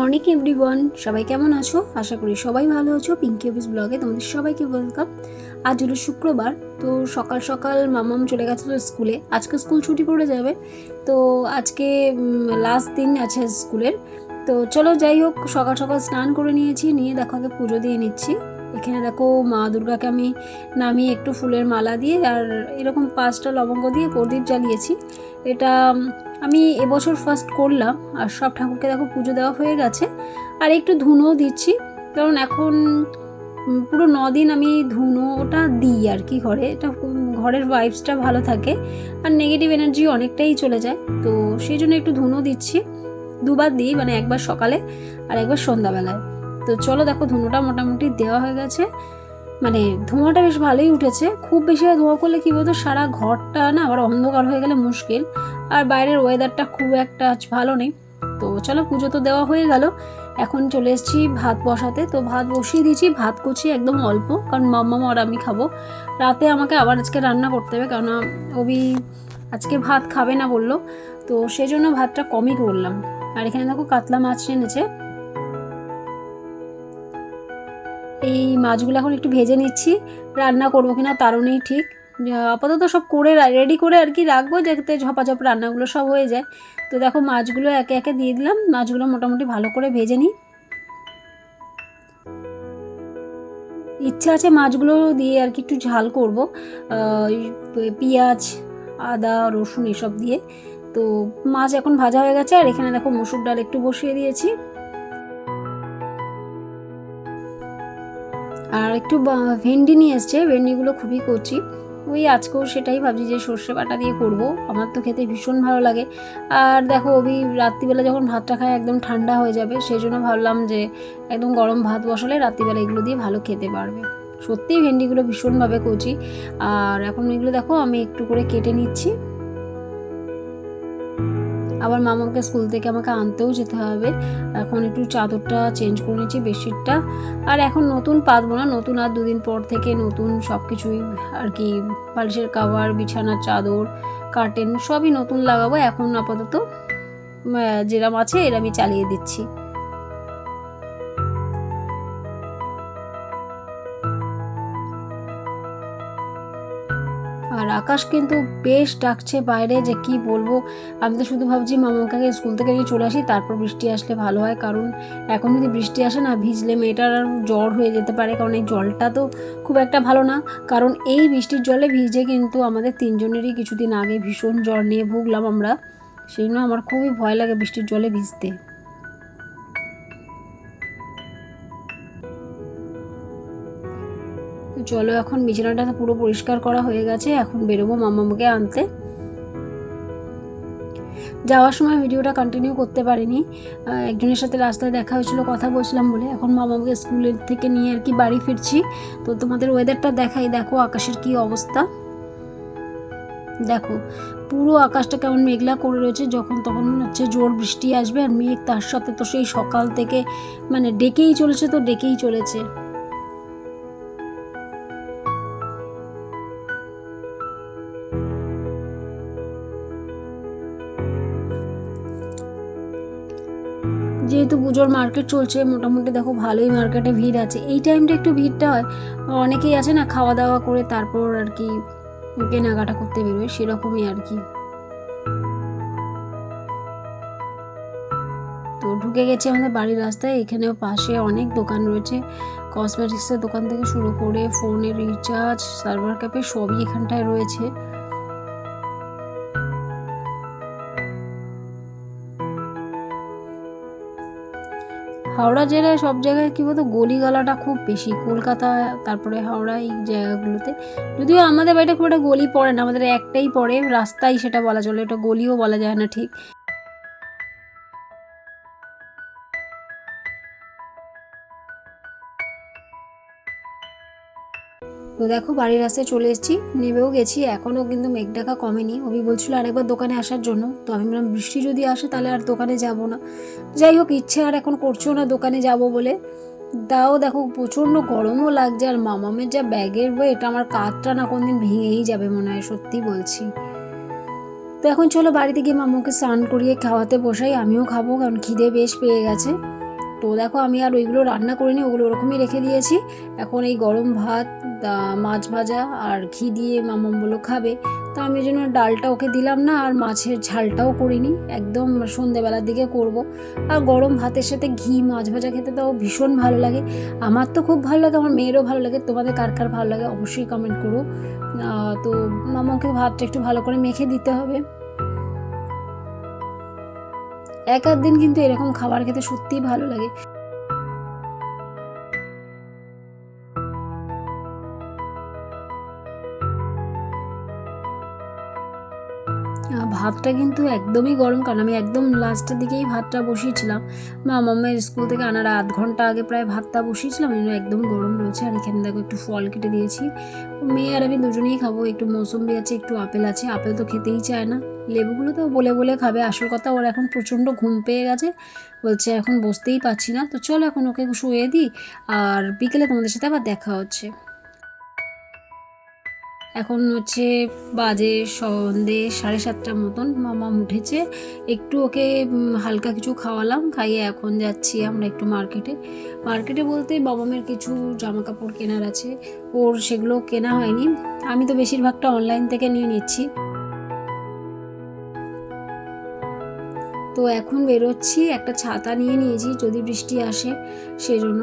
Morning everyone সবাই কেমন আছো? আশা করি সবাই ভালো আছো। পিঙ্কি অফিস ব্লগে তোমাদের সবাইকে ওয়েলকাম আজ হলো শুক্রবার, তো সকাল সকাল মামাম চলে গেছে তো স্কুলে। আজকে স্কুল ছুটি পড়ে যাবে। তো আজকে লাস্ট দিন আছে স্কুলের। তো চলো যাই হোক, সকাল সকাল স্নান করে নিয়েছি, নিয়ে দেখো আগে পুজো দিয়ে নিচ্ছি। এখানে দেখো মা দুর্গাকে আমি নামিয়ে একটু ফুলের মালা দিয়ে আর এরকম পাঁচটা লবঙ্গ দিয়ে প্রদীপ জ্বালিয়েছি। এটা আমি এবছর ফার্স্ট করলাম আর সব ঠাকুরকে দেখো পুজো দেওয়া হয়ে গেছে। আর একটু ধুনোও দিচ্ছি, কারণ এখন পুরো দিন আমি ধুনোটা দিই আর কি ঘরে। এটা ঘরের ভাইবসটা ভালো থাকে আর নেগেটিভ এনার্জি অনেকটাই চলে যায়। তো সেই জন্য একটু ধুনো দিচ্ছি। দুবার দিই মানে একবার সকালে আর একবার সন্ধ্যাবেলায়। তো চলো দেখো ধুনোটা মোটামুটি দেওয়া হয়ে গেছে। মানে ধোঁয়াটা বেশ ভালোই উঠেছে। খুব বেশি ধোঁয়া করলে কি বলতো, সারা ঘরটা না আবার অন্ধকার হয়ে গেলে মুশকিল। আর বাইরের ওয়েদারটা খুব একটা ভালো নেই। তো চলো পুজো তো দেওয়া হয়ে গেল। এখন চলে এসেছি ভাত বসাতে। তো ভাত বসিয়ে দিয়েছি, ভাত করছি একদম অল্প, কারণ মাম্মা আর আমি খাব। রাতে আমাকে আবার আজকে রান্না করতে হবে, কেননা ওবি আজকে ভাত খাবে না বলল। তো সেই জন্য ভাতটা কমই করলাম। আর এখানে দেখো কাতলা মাছ এনেছে। এই মাছগুলো এখন একটু ভেজে নিচ্ছি। রান্না করব কিনা তারও নেই ঠিক। আপাতত সব করে রেডি করে আর কি রাখব যাতে ঝপাঝপ রান্নাগুলো সব হয়ে যায়। তো দেখো মাছগুলো একে একে দিয়ে দিলাম। মাছগুলো মোটামুটি ভালো করে ভেজে নিই। ইচ্ছা আছে মাছগুলো দিয়ে আর কি একটু ঝাল করব। পেঁয়াজ, আদা, রসুন এসব দিয়ে। তো মাছ এখন ভাজা হয়ে গেছে। আর এখানে দেখো মসুর ডাল একটু বসিয়ে দিয়েছি। আর একটু ভেন্ডি নিয়ে এসছে, ভেন্ডিগুলো খুবই কচি। ওই আজকেও সেটাই ভাবছি যে সর্ষে বাটা দিয়ে করব। আমার তো খেতে ভীষণ ভালো লাগে। আর দেখো, ওবি রাত্রিবেলা যখন ভাতটা খায়, একদম ঠান্ডা হয়ে যাবে। সেই জন্য ভাবলাম যে, একদম গরম ভাত বসালে রাত্রিবেলা এগুলো দিয়ে ভালো খেতে পারবে। সত্যিই ভেন্ডিগুলো ভীষণভাবে কচি। আর এখন এগুলো দেখো, আমি একটু করে কেটে নিচ্ছি। আবার মামাকে স্কুল থেকে আমাকে আনতেও যেতে হবে। এখন একটু চাদরটা চেঞ্জ করে নিচ্ছি বেডশিটটা। আর এখন নতুন পাতবো না, নতুন আর দুদিন পর থেকে নতুন সব কিছুই আর কি বালিশের কাভার বিছানার চাদর কার্টেন সবই নতুন লাগাবো। এখন আপাতত যেরম আছে এরামই চালিয়ে দিচ্ছি। আকাশ কিন্তু বেশ ডাকছে বাইরে যে কি বলব? আমি তো শুধু ভাবছি মামাকে স্কুল থেকে নিয়ে চলে আসি, তারপর বৃষ্টি আসলে ভালো হয়। কারণ এখন যদি বৃষ্টি আসে না, ভিজলে মেয়েটার আর জ্বর হয়ে যেতে পারে। কারণ এই জলটা তো খুব একটা ভালো না। কারণ এই বৃষ্টির জলে ভিজে কিন্তু আমাদের তিনজনেরই কিছুদিন আগে ভীষণ জ্বর নিয়ে ভুগলাম আমরা। সেই জন্য আমার খুবই ভয় লাগে বৃষ্টির জলে ভিজতে। চলো এখন বিছানাটা পুরো পরিষ্কার করা হয়ে গেছে, এখন বেরোবো মামাকে আনতে। যাওয়ার সময় ভিডিওটা কন্টিনিউ করতে পারিনি। একজনের সাথে রাস্তায় দেখা হয়েছিল, কথা বলছিলাম বলে। এখন মামাকে স্কুলের থেকে নিয়ে আর কি বাড়ি ফিরছি। তো তোমাদের ওয়েদারটা দেখাই, দেখো আকাশের কি অবস্থা। দেখো, পুরো আকাশটা কেমন মেঘলা করে রয়েছে, যখন তখন মনে হচ্ছে জোর বৃষ্টি আসবে আর মেঘ তার সাথে তো সেই সকাল থেকে মানে ডেকেই চলেছে তো ডেকেই চলেছে। যেহেতু পুজোর মার্কেট চলছে, মোটামুটি দেখো ভালোই মার্কেটে ভিড় আছে। এই টাইমটা একটু ভিড়টা হয়। অনেকেই আছে না, খাওয়া দাওয়া করে তারপর আর কি কেনাকাটা করতে বেরোয়, সেরকমই আর কি। তো ঢুকে গেছি আমাদের বাড়ির রাস্তায়, এখানেও পাশে অনেক দোকান রয়েছে। কসমেটিক্সের দোকান থেকে শুরু করে ফোনের রিচার্জ সার্ভার ক্যাপে সবই এখানটায় রয়েছে। হাওড়া জেলায় সব জায়গায় কী বলতো গলিগালাটা খুব বেশি। কলকাতা, তারপরে হাওড়া এই জায়গাগুলোতে। যদিও আমাদের বাড়িটা খুব একটা গলি পড়ে না, আমাদের একটাই পড়ে রাস্তাই সেটা বলা চলে এটা গলিও বলা যায় না ঠিক। তো দেখো, বাড়ির রাস্তায় চলে এসেছি। নেমেও গেছি, এখনও কিন্তু মেঘ ডাকা কমেনি। অভি বলছিল আরেকবার দোকানে আসার জন্য। তো আমি বললাম, বৃষ্টি যদি আসে তাহলে আর দোকানে যাব না। যাই হোক, ইচ্ছে আর এখন করছ না দোকানে যাব বলে। তাও দেখো, প্রচণ্ড গরমও লাগছে আর মামামের যা ব্যাগের বই, এটা আমার কাঁধটা না কোনদিন ভেঙেই যাবে মনে হয়, সত্যি বলছি। তো এখন চলো বাড়িতে গিয়ে মামাকে স্নান করিয়ে খাওয়াতে বসাই, আমিও খাব, কারণ খিদে বেশ পেয়ে গেছে। তো দেখো আমি আর ওইগুলো রান্না করিনি, ওগুলো ওরকমই রেখে দিয়েছি। এখন এই গরম ভাত মাছ ভাজা আর ঘি দিয়ে মামাম খাবে। তো আমি ওই জন্য ডালটা ওকে দিলাম না, আর মাছের ঝালটাও করিনি। একদম সন্ধেবেলার দিকে করব। আর গরম ভাতের সাথে ঘি, মাছ ভাজা খেতে তো ভীষণ ভালো লাগে। আমার তো খুব ভালো লাগে, আমার মেয়েরও ভালো লাগে। তোমাদের কার কার ভালো লাগে অবশ্যই কমেন্ট করো। তো মামাকে ভাতটা একটু ভালো করে মেখে দিতে হবে। এক আধ দিন কিন্তু এরকম খাবার খেতে সত্যিই ভালো লাগে। ভাতটা কিন্তু একদমই গরম, কারণ আমি একদম লাস্টের দিকেই ভাতটা বসিয়েছিলাম। মা, মাম্মার স্কুল থেকে আনার আধ ঘণ্টা আগে প্রায় ভাতটা বসিয়েছিলাম এই একদম গরম রয়েছে। আর এখানে দেখো একটু ফল কেটে দিয়েছি। মেয়ে আর আমি দুজনেই খাব, একটু মৌসুম্বি আছে, একটু আপেল আছে। আপেল তো খেতেই চায় না। লেবুগুলো তো বলে বলে খাবে। আসল কথা, ওর এখন প্রচণ্ড ঘুম পেয়ে গেছে। বলছে এখন বসতেই পারছি না। তো চলো এখন ওকে শুয়ে দিই, আর বিকেলে তোমাদের সাথে আবার দেখা হচ্ছে। এখন হচ্ছে বাজে সন্ধে সাড়ে সাতটার মতন মামা উঠেছে। একটু ওকে হালকা কিছু খাওয়ালাম, খাইয়ে এখন যাচ্ছি আমরা একটু মার্কেটে। মার্কেটে বলতে বাবামের কিছু জামা কাপড় কেনার আছে, ওর সেগুলো কেনা হয়নি। আমি তো বেশিরভাগটা অনলাইন থেকে নিয়ে নিচ্ছি। তো এখন বেরোচ্ছি, একটা ছাতা নিয়ে নিয়েছি যদি বৃষ্টি আসে সেজন্য।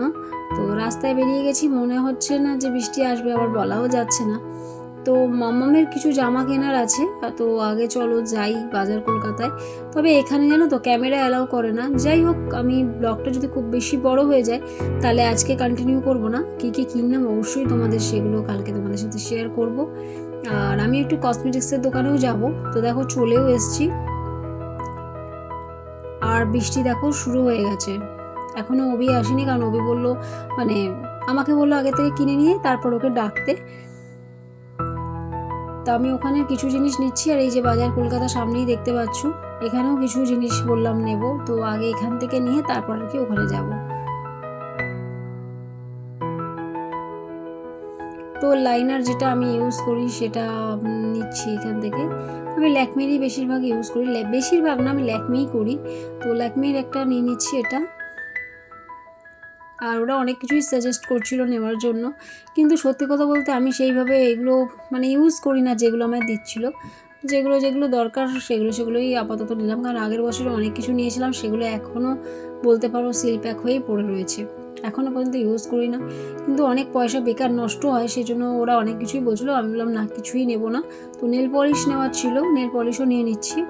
তো রাস্তায় বেরিয়ে গেছি, মনে হচ্ছে না যে বৃষ্টি আসবে, আবার বলাও যাচ্ছে না। তো মামামের কিছু জামা কেনার আছে, তো আগে চলো যাই বাজার কলকাতায়। তবে এখানে জানো তো ক্যামেরা অ্যালাউ করে না। যাই হোক, আমি ব্লগটা যদি খুব বেশি বড় হয়ে যায়, তাহলে আজকে কন্টিনিউ করব না। কী কী কিনলাম অবশ্যই তোমাদের সেগুলো কালকে তোমাদের সাথে শেয়ার করব। আর আমি একটু কসমেটিক্সের দোকানেও যাব। তো দেখো চলেও এসছি। আর বৃষ্টি দেখো শুরু হয়ে গেছে। এখনও অবি আসেনি, কারণ অবি বলল মানে আমাকে বলল আগে থেকে কিনে নিয়ে, তারপর ওকে ডাকতে। তা আমি ওখানে কিছু জিনিস নিচ্ছি, আর এই যে বাজার কলকাতা সামনেই দেখতে পাচ্ছ, এখানেও কিছু জিনিস বললাম নেব। তো আগে এখান থেকে নিয়ে তারপর আর কি ওখানে যাব। তো লাইনার যেটা আমি ইউজ করি সেটা নিচ্ছি এখান থেকে। আমি ল্যাকমিরই বেশিরভাগ ইউজ করি। বেশিরভাগ না, আমি ল্যাকমিই করি। তো ল্যাকমির একটা নিয়ে নিচ্ছি এটা। আর ওরা অনেক কিছুই সাজেস্ট করছিল নেওয়ার জন্য। কিন্তু সত্যি কথা বলতে আমি সেইভাবে এগুলো মানে ইউজ করি না, যেগুলো আমায় দিচ্ছিল। যেগুলো যেগুলো দরকার, সেগুলো, সেগুলোই আপাতত নিলাম। কারণ আগের বছরে অনেক কিছু নিয়েছিলাম, সেগুলো এখনও বলতে পারো সিল প্যাক হয়েই পড়ে রয়েছে। এখনও পর্যন্ত ইউজ করি না। কিন্তু অনেক পয়সা বেকার নষ্ট হয় সেই জন্য ওরা অনেক কিছুই বলছিলো। আমি বললাম, না, কিছুই নেব না। তো নেল পলিশ নেওয়ার ছিল নেল পলিশও নিয়ে নিচ্ছি।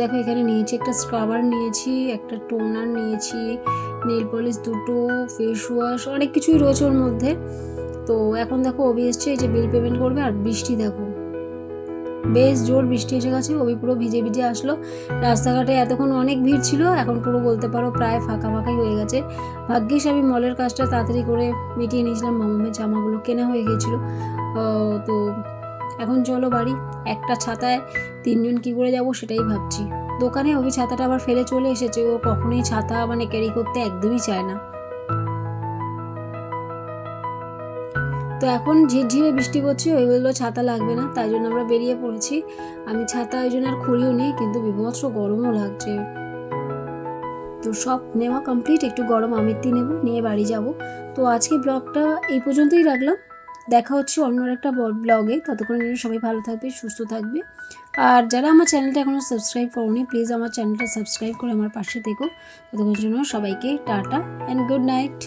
দেখো এখানে নিয়েছি একটা স্ক্রাবার নিয়েছি, একটা টোনার নিয়েছি নেল পলিশ দুটো ফেস ওয়াশ অনেক কিছুই রয়েছে ওর মধ্যে। তো এখন দেখো অবি এসছে, এই যে বিল পেমেন্ট করবে আর বৃষ্টি দেখো। বেশ জোর বৃষ্টি এসে গেছে ওবি পুরো ভিজে ভিজে আসলো। রাস্তাঘাটে এতক্ষণ অনেক ভিড় ছিল, এখন পুরো বলতে পারো প্রায় ফাঁকা ফাঁকাই হয়ে গেছে। ভাগ্যিস আমি মলের কাজটা তাড়াতাড়ি করে মিটিয়ে নিয়েছিলাম, মামামের জামাগুলো কেনা হয়ে গেছিল তো এখন চলো বাড়ি। একটা ছাতায় তিনজন কি করে যাব সেটাই ভাবছি। দোকানে ওই ছাতাটা আবার ফেলে চলে এসেছে। ও কখনোই ছাতা মানে ক্যারি করতে একদমই চায় না। তো এখন ঝিরঝিরে বৃষ্টি পড়ছে, ওই বলল ছাতা লাগবে না, তাই জন্য আমরা বেরিয়ে পড়েছি। আমি ছাতা ওই জন্য আর খুলিও নি, কিন্তু বিভৎস গরমও লাগছে। তো সব নেওয়া কমপ্লিট একটু গরম আমিত্তি নেব, নিয়ে বাড়ি যাব। তো আজকে ব্লগটা এই পর্যন্তই রাখলাম। দেখা হচ্ছে অন্য একটা ব্লগে ততক্ষণ সবাই ভালো থাকবে, সুস্থ থাকবে। আর যারা আমার চ্যানেলটা এখনও সাবস্ক্রাইব করোনি প্লিজ আমার চ্যানেলটা সাবস্ক্রাইব করে আমার পাশে থেকো। ততক্ষণের জন্য সবাইকে টাটা অ্যান্ড গুড নাইট